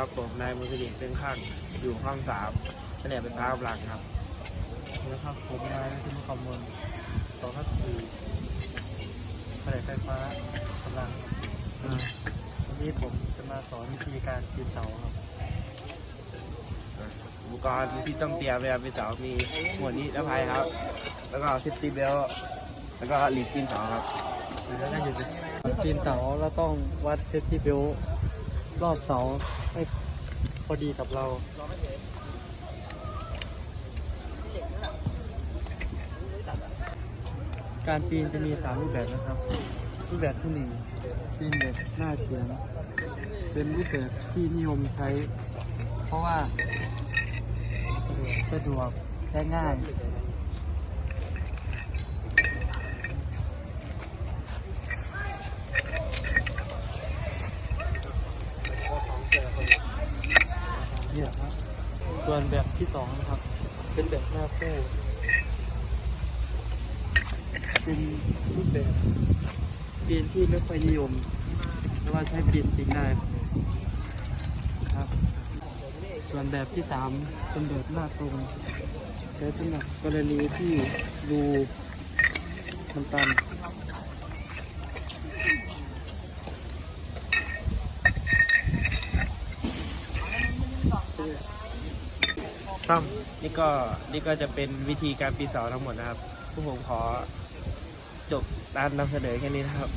ครับผมนายมุสลิมเป็นข้างอยู่ห้องสามแผนกเป็นฟ้ากำลังครับนะครับผมนายคุณคำนวณสองทับสี่ผลิตไฟฟ้ากำลังวันนี้ผมจะมาสอนวิธีการปีนเสาครับอุปกรณ์ที่ต้องเตรียมเวลาปีนเสามีหมวดนิรภัยครับ แล้วก็ซิตี้เบลแล้วก็หลีดปีนเสาครับแล้วก็อยู่ปีนเสาเราต้องวัดเซฟตี้เบล รอบเสาให้พอดีกับเรา การปีนจะมีสามรูปแบบนะครับ รูปแบบที่หนึ่งปีนแบบหน้าเฉียง เป็นรูปแบบที่นิยมใช้ เพราะว่าสะดวกและง่าย เนี่ยครับ ส่วนแบบที่สองนะครับ เป็นแบบหน้าคู่เป็นรูปแบบปีนที่ไม่ค่อยนิยมแต่ว่าใช้ปีนจริงได้ครับ ส่วนแบบที่สามเป็นแบบหน้าตรงใช้สำหรับกรณีที่รูมันตัน ครับ นี่ก็นี่ก็จะเป็นวิธีการปีเสาทั้งหมดนะครับ ผู้ผมขอจบการนำเสนอแค่นี้นะครับ